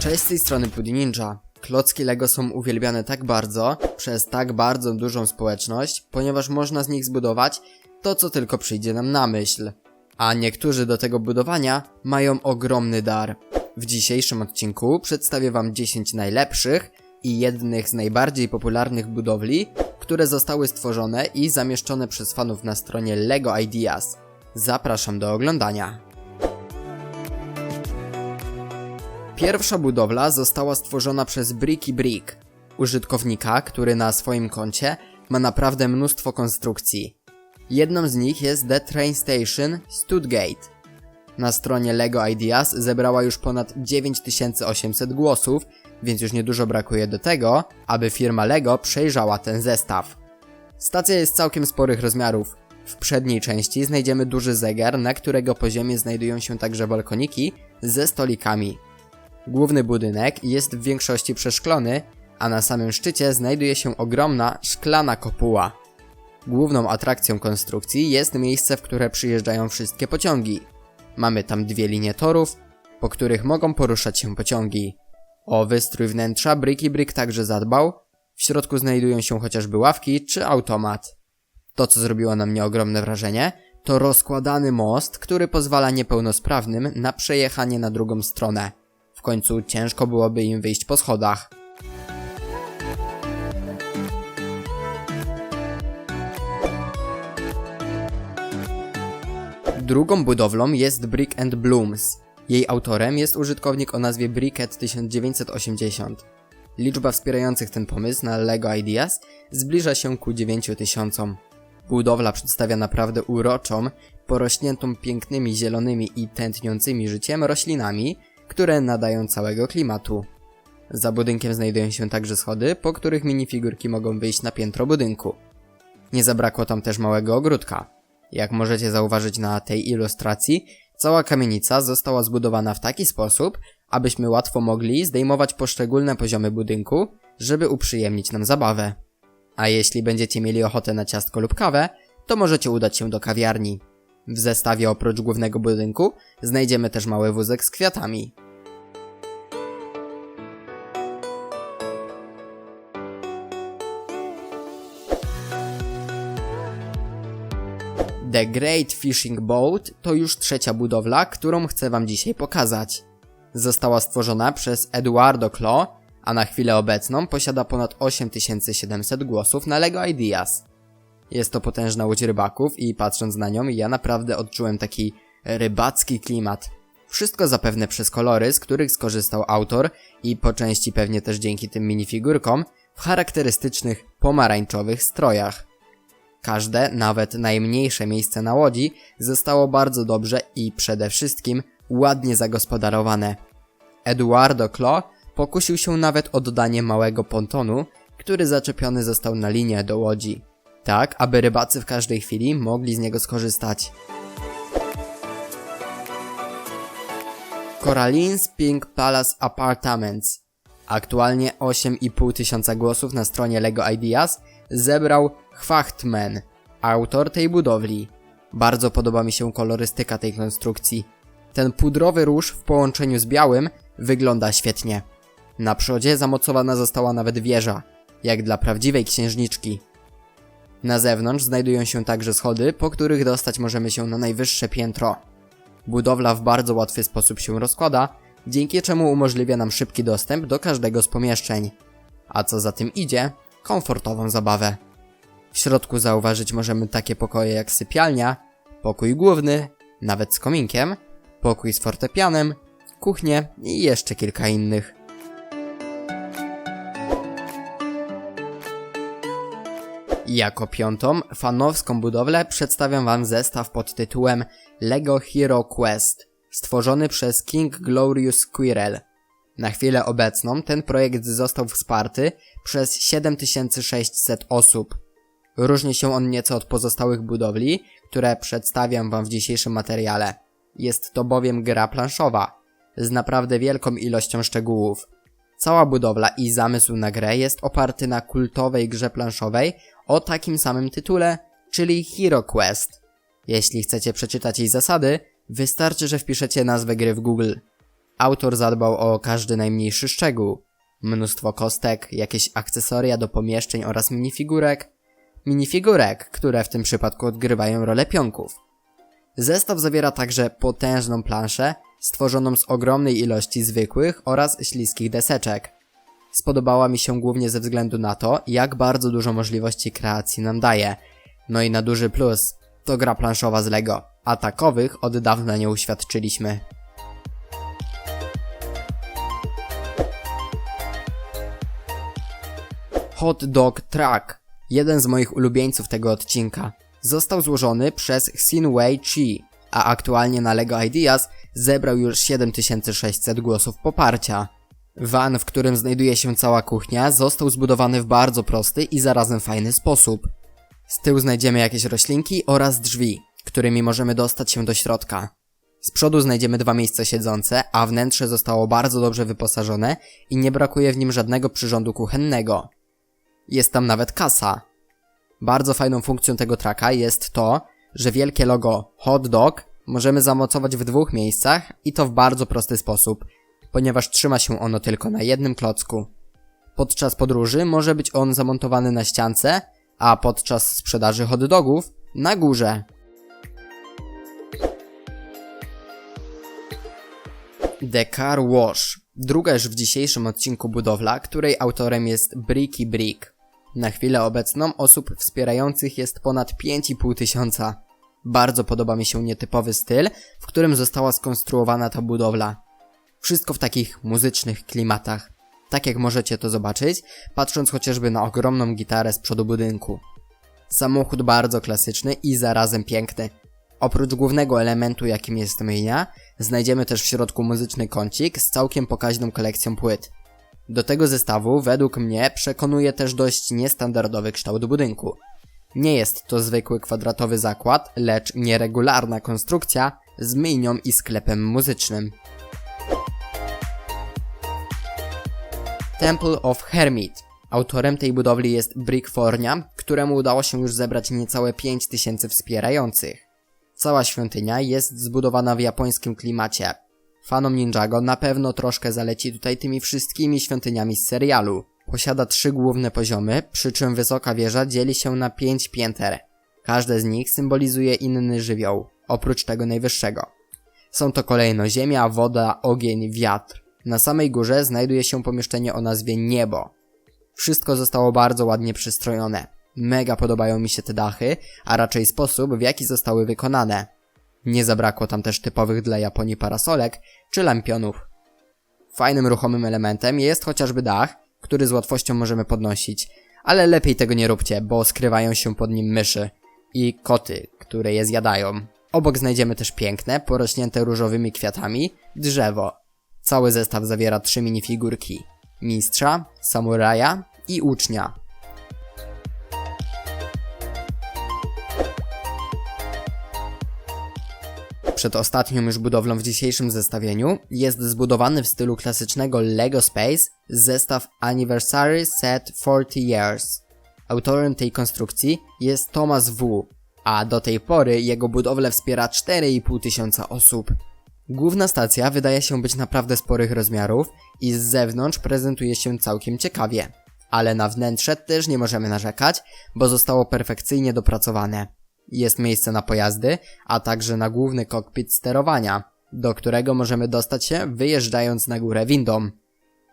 Cześć z tej strony Pudi Ninja. Klocki Lego są uwielbiane tak bardzo, przez tak bardzo dużą społeczność, ponieważ można z nich zbudować to, co tylko przyjdzie nam na myśl. A niektórzy do tego budowania mają ogromny dar. W dzisiejszym odcinku przedstawię Wam 10 najlepszych i jednych z najbardziej popularnych budowli, które zostały stworzone i zamieszczone przez fanów na stronie LEGO Ideas. Zapraszam do oglądania. Pierwsza budowla została stworzona przez Bricky Brick, użytkownika, który na swoim koncie ma naprawdę mnóstwo konstrukcji. Jedną z nich jest The Train Station Studgate. Na stronie LEGO Ideas zebrała już ponad 9800 głosów, więc już niedużo brakuje do tego, aby firma LEGO przejrzała ten zestaw. Stacja jest całkiem sporych rozmiarów. W przedniej części znajdziemy duży zegar, na którego poziomie znajdują się także balkoniki ze stolikami. Główny budynek jest w większości przeszklony, a na samym szczycie znajduje się ogromna szklana kopuła. Główną atrakcją konstrukcji jest miejsce, w które przyjeżdżają wszystkie pociągi. Mamy tam dwie linie torów, po których mogą poruszać się pociągi. O wystrój wnętrza Bricky Brick także zadbał. W środku znajdują się chociażby ławki czy automat. To, co zrobiło na mnie ogromne wrażenie, to rozkładany most, który pozwala niepełnosprawnym na przejechanie na drugą stronę. Końcu ciężko byłoby im wyjść po schodach. Drugą budowlą jest Brick and Blooms. Jej autorem jest użytkownik o nazwie Bricket 1980. Liczba wspierających ten pomysł na LEGO Ideas zbliża się ku 9000. Budowla przedstawia naprawdę uroczą, porośniętą pięknymi zielonymi i tętniącymi życiem roślinami, które nadają całego klimatu. Za budynkiem znajdują się także schody, po których minifigurki mogą wyjść na piętro budynku. Nie zabrakło tam też małego ogródka. Jak możecie zauważyć na tej ilustracji, cała kamienica została zbudowana w taki sposób, abyśmy łatwo mogli zdejmować poszczególne poziomy budynku, żeby uprzyjemnić nam zabawę. A jeśli będziecie mieli ochotę na ciastko lub kawę, to możecie udać się do kawiarni. W zestawie oprócz głównego budynku znajdziemy też mały wózek z kwiatami. The Great Fishing Boat to już trzecia budowla, którą chcę wam dzisiaj pokazać. Została stworzona przez Eduardo Klo, a na chwilę obecną posiada ponad 8700 głosów na LEGO Ideas. Jest to potężna łódź rybaków i patrząc na nią ja naprawdę odczułem taki rybacki klimat. Wszystko zapewne przez kolory, z których skorzystał autor i po części pewnie też dzięki tym minifigurkom w charakterystycznych pomarańczowych strojach. Każde, nawet najmniejsze miejsce na łodzi zostało bardzo dobrze i przede wszystkim ładnie zagospodarowane. Eduardo Klo pokusił się nawet o dodanie małego pontonu, który zaczepiony został na linię do łodzi, tak aby rybacy w każdej chwili mogli z niego skorzystać. Coralines Pink Palace Apartments Aktualnie 8,5 tysiąca głosów na stronie LEGO Ideas zebrał Chwachtman, autor tej budowli. Bardzo podoba mi się kolorystyka tej konstrukcji. Ten pudrowy róż w połączeniu z białym wygląda świetnie. Na przodzie zamocowana została nawet wieża, jak dla prawdziwej księżniczki. Na zewnątrz znajdują się także schody, po których dostać możemy się na najwyższe piętro. Budowla w bardzo łatwy sposób się rozkłada, dzięki czemu umożliwia nam szybki dostęp do każdego z pomieszczeń. A co za tym idzie, komfortową zabawę. W środku zauważyć możemy takie pokoje jak sypialnia, pokój główny, nawet z kominkiem, pokój z fortepianem, kuchnię i jeszcze kilka innych. Jako piątą, fanowską budowlę przedstawiam Wam zestaw pod tytułem LEGO Hero Quest, stworzony przez King Glorious Squirrel. Na chwilę obecną ten projekt został wsparty przez 7600 osób. Różni się on nieco od pozostałych budowli, które przedstawiam Wam w dzisiejszym materiale. Jest to bowiem gra planszowa, z naprawdę wielką ilością szczegółów. Cała budowla i zamysł na grę jest oparty na kultowej grze planszowej o takim samym tytule, czyli Hero Quest. Jeśli chcecie przeczytać jej zasady, wystarczy, że wpiszecie nazwę gry w Google. Autor zadbał o każdy najmniejszy szczegół. Mnóstwo kostek, jakieś akcesoria do pomieszczeń oraz minifigurek. Minifigurek, które w tym przypadku odgrywają rolę pionków. Zestaw zawiera także potężną planszę, stworzoną z ogromnej ilości zwykłych oraz śliskich deseczek. Spodobała mi się głównie ze względu na to, jak bardzo dużo możliwości kreacji nam daje. No i na duży plus, to gra planszowa z Lego, a takowych od dawna nie uświadczyliśmy. Hot Dog Truck, jeden z moich ulubieńców tego odcinka, został złożony przez Xinwei Chi, a aktualnie na LEGO Ideas zebrał już 7600 głosów poparcia. Van, w którym znajduje się cała kuchnia, został zbudowany w bardzo prosty i zarazem fajny sposób. Z tyłu znajdziemy jakieś roślinki oraz drzwi, którymi możemy dostać się do środka. Z przodu znajdziemy dwa miejsca siedzące, a wnętrze zostało bardzo dobrze wyposażone i nie brakuje w nim żadnego przyrządu kuchennego. Jest tam nawet kasa. Bardzo fajną funkcją tego traka jest to, że wielkie logo hot dog możemy zamocować w dwóch miejscach i to w bardzo prosty sposób, ponieważ trzyma się ono tylko na jednym klocku. Podczas podróży może być on zamontowany na ściance, a podczas sprzedaży hot dogów na górze. The Car Wash. Druga już w dzisiejszym odcinku budowla, której autorem jest Bricky Brick. Na chwilę obecną osób wspierających jest ponad 5,5 tysiąca. Bardzo podoba mi się nietypowy styl, w którym została skonstruowana ta budowla. Wszystko w takich muzycznych klimatach. Tak jak możecie to zobaczyć, patrząc chociażby na ogromną gitarę z przodu budynku. Samochód bardzo klasyczny i zarazem piękny. Oprócz głównego elementu jakim jest myjnia, znajdziemy też w środku muzyczny kącik z całkiem pokaźną kolekcją płyt. Do tego zestawu według mnie przekonuje też dość niestandardowy kształt budynku. Nie jest to zwykły kwadratowy zakład, lecz nieregularna konstrukcja z myjnią i sklepem muzycznym. Temple of Hermit. Autorem tej budowli jest Brickfornia, któremu udało się już zebrać niecałe 5000 wspierających. Cała świątynia jest zbudowana w japońskim klimacie. Fanom Ninjago na pewno troszkę zaleci tutaj tymi wszystkimi świątyniami z serialu. Posiada trzy główne poziomy, przy czym wysoka wieża dzieli się na pięć pięter. Każde z nich symbolizuje inny żywioł, oprócz tego najwyższego. Są to kolejno ziemia, woda, ogień, wiatr. Na samej górze znajduje się pomieszczenie o nazwie Niebo. Wszystko zostało bardzo ładnie przystrojone. Mega podobają mi się te dachy, a raczej sposób, w jaki zostały wykonane. Nie zabrakło tam też typowych dla Japonii parasolek czy lampionów. Fajnym ruchomym elementem jest chociażby dach, który z łatwością możemy podnosić, ale lepiej tego nie róbcie, bo skrywają się pod nim myszy i koty, które je zjadają. Obok znajdziemy też piękne, porośnięte różowymi kwiatami, drzewo. Cały zestaw zawiera trzy minifigurki. Mistrza, samuraja i ucznia. Przed ostatnią już budowlą w dzisiejszym zestawieniu jest zbudowany w stylu klasycznego LEGO Space zestaw Anniversary Set 40 Years. Autorem tej konstrukcji jest Thomas W., a do tej pory jego budowlę wspiera 4,5 tysiąca osób. Główna stacja wydaje się być naprawdę sporych rozmiarów i z zewnątrz prezentuje się całkiem ciekawie. Ale na wnętrze też nie możemy narzekać, bo zostało perfekcyjnie dopracowane. Jest miejsce na pojazdy, a także na główny kokpit sterowania, do którego możemy dostać się wyjeżdżając na górę windą.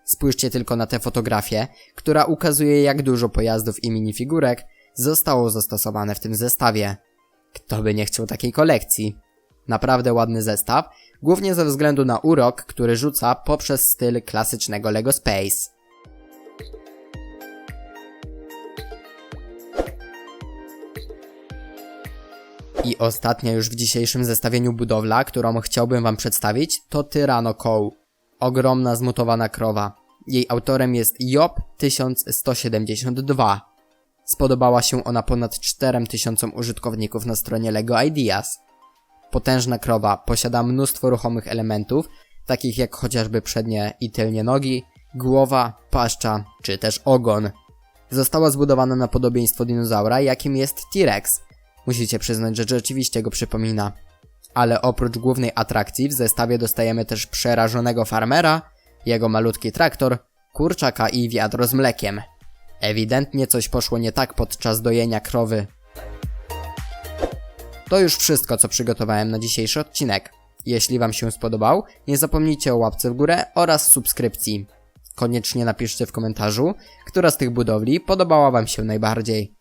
Spójrzcie tylko na tę fotografię, która ukazuje jak dużo pojazdów i minifigurek zostało zastosowane w tym zestawie. Kto by nie chciał takiej kolekcji? Naprawdę ładny zestaw, głównie ze względu na urok, który rzuca poprzez styl klasycznego LEGO Space. I ostatnia już w dzisiejszym zestawieniu budowla, którą chciałbym wam przedstawić, to Tyranno Cow. Ogromna zmutowana krowa. Jej autorem jest Job 1172. Spodobała się ona ponad 4000 użytkowników na stronie LEGO Ideas. Potężna krowa posiada mnóstwo ruchomych elementów, takich jak chociażby przednie i tylnie nogi, głowa, paszcza czy też ogon. Została zbudowana na podobieństwo dinozaura, jakim jest T-Rex. Musicie przyznać, że rzeczywiście go przypomina. Ale oprócz głównej atrakcji w zestawie dostajemy też przerażonego farmera, jego malutki traktor, kurczaka i wiadro z mlekiem. Ewidentnie coś poszło nie tak podczas dojenia krowy. To już wszystko, co przygotowałem na dzisiejszy odcinek. Jeśli Wam się spodobał, nie zapomnijcie o łapce w górę oraz subskrypcji. Koniecznie napiszcie w komentarzu, która z tych budowli podobała Wam się najbardziej.